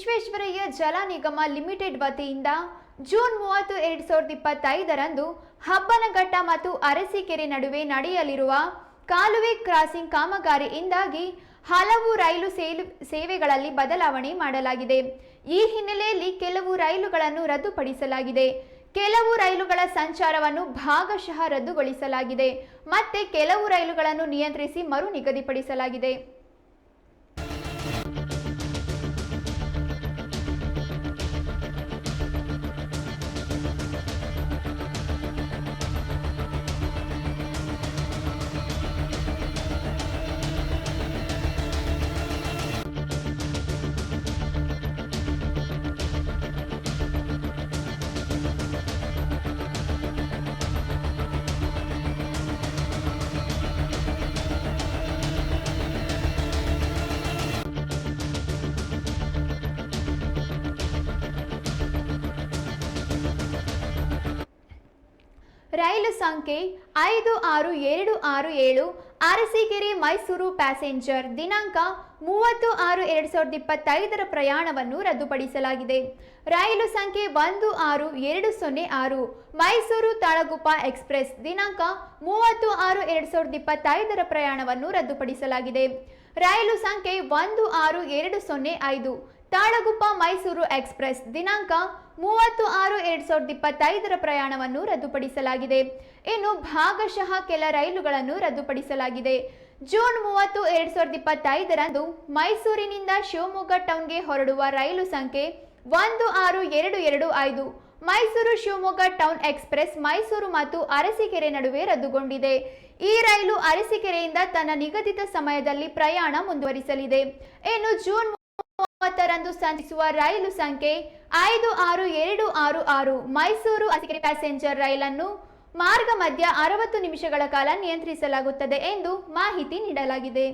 ವಿಶ್ವೇಶ್ವರಯ್ಯ ಜಲ ನಿಗಮ ಲಿಮಿಟೆಡ್ ವತಿಯಿಂದ ಜೂನ್ ಮೂವತ್ತು, ಎರಡ್ ಸಾವಿರದ ಇಪ್ಪತ್ತೈದರಂದು ಹಬ್ಬನಘಟ್ಟ ಮತ್ತು ಅರಸೀಕೆರೆ ನಡುವೆ ನಡೆಯಲಿರುವ ಕಾಲುವೆ ಕ್ರಾಸಿಂಗ್ ಕಾಮಗಾರಿಯಿಂದಾಗಿ ಹಲವು ರೈಲು ಸೇವೆಗಳಲ್ಲಿ ಬದಲಾವಣೆ ಮಾಡಲಾಗಿದೆ. ಈ ಹಿನ್ನೆಲೆಯಲ್ಲಿ ಕೆಲವು ರೈಲುಗಳನ್ನು ರದ್ದುಪಡಿಸಲಾಗಿದೆ. ಕೆಲವು ರೈಲುಗಳ ಸಂಚಾರವನ್ನು ಭಾಗಶಃ ರದ್ದುಗೊಳಿಸಲಾಗಿದೆ. ಮತ್ತೆ ಕೆಲವು ರೈಲುಗಳನ್ನು ನಿಯಂತ್ರಿಸಿ ಮರು ನಿಗದಿಪಡಿಸಲಾಗಿದೆ. ರೈಲು ಸಂಖ್ಯೆ ಐದು ಆರು ಎರಡು ಆರು ಏಳು, ಅರಸೀಕೆರೆ ಮೈಸೂರು ಪ್ಯಾಸೆಂಜರ್ ದಿನಾಂಕ ಮೂವತ್ತು ಆರು ಎರಡು ಸಾವಿರದ ಇಪ್ಪತ್ತೈದರ ಪ್ರಯಾಣವನ್ನು ರದ್ದುಪಡಿಸಲಾಗಿದೆ. ರೈಲು ಸಂಖ್ಯೆ ಒಂದು ಆರು ಎರಡು ಸೊನ್ನೆ ಆರು, ಮೈಸೂರು ತಾಳಗುಪ್ಪ ಎಕ್ಸ್ಪ್ರೆಸ್ ದಿನಾಂಕ ಮೂವತ್ತು ಆರು ಎರಡು ಸಾವಿರದ ಇಪ್ಪತ್ತೈದರ ಪ್ರಯಾಣವನ್ನು ರದ್ದುಪಡಿಸಲಾಗಿದೆ. ರೈಲು ಸಂಖ್ಯೆ ಒಂದು ಆರು ಎರಡು ಸೊನ್ನೆ ಐದು ತಾಳಗುಪ್ಪ ಮೈಸೂರು ಎಕ್ಸ್ಪ್ರೆಸ್ ದಿನಾಂಕ ಮೂವತ್ತು ಆರು ಎರಡ್ ಸಾವಿರದ ಇಪ್ಪತ್ತೈದರ ಪ್ರಯಾಣವನ್ನು ರದ್ದುಪಡಿಸಲಾಗಿದೆ. ಇನ್ನು ಭಾಗಶಃ ಕೆಲ ರೈಲುಗಳನ್ನು ರದ್ದುಪಡಿಸಲಾಗಿದೆ. ಜೂನ್ ಮೂವತ್ತು ಎರಡ್ ಸಾವಿರದ ಇಪ್ಪತ್ತೈದರಂದು ಮೈಸೂರಿನಿಂದ ಶಿವಮೊಗ್ಗ ಟೌನ್ಗೆ ಹೊರಡುವ ರೈಲು ಸಂಖ್ಯೆ ಒಂದು ಆರು ಎರಡು ಎರಡು ಐದು. ಮೈಸೂರು ಶಿವಮೊಗ್ಗ ಟೌನ್ ಎಕ್ಸ್ಪ್ರೆಸ್ ಮೈಸೂರು ಮತ್ತು ಅರಸೀಕೆರೆ ನಡುವೆ ರದ್ದುಗೊಂಡಿದೆ. ಈ ರೈಲು ಅರಸೀಕೆರೆಯಿಂದ ತನ್ನ ನಿಗದಿತ ಸಮಯದಲ್ಲಿ ಪ್ರಯಾಣ ಮುಂದುವರಿಸಲಿದೆ. ಇನ್ನು ಜೂನ್ ಮೂವತ್ತರಂದು ಸಂಚರಿಸುವ ರೈಲು ಸಂಖ್ಯೆ ಐದು ಆರು ಎರಡು ಆರು ಆರು. ಮೈಸೂರು ಅಸಿಕೆರೆ ಪ್ಯಾಸೆಂಜರ್ ರೈಲನ್ನು ಮಾರ್ಗ ಮಧ್ಯ ಅರವತ್ತು ನಿಮಿಷಗಳ ಕಾಲ ನಿಯಂತ್ರಿಸಲಾಗುತ್ತದೆ ಎಂದು ಮಾಹಿತಿ ನೀಡಲಾಗಿದೆ.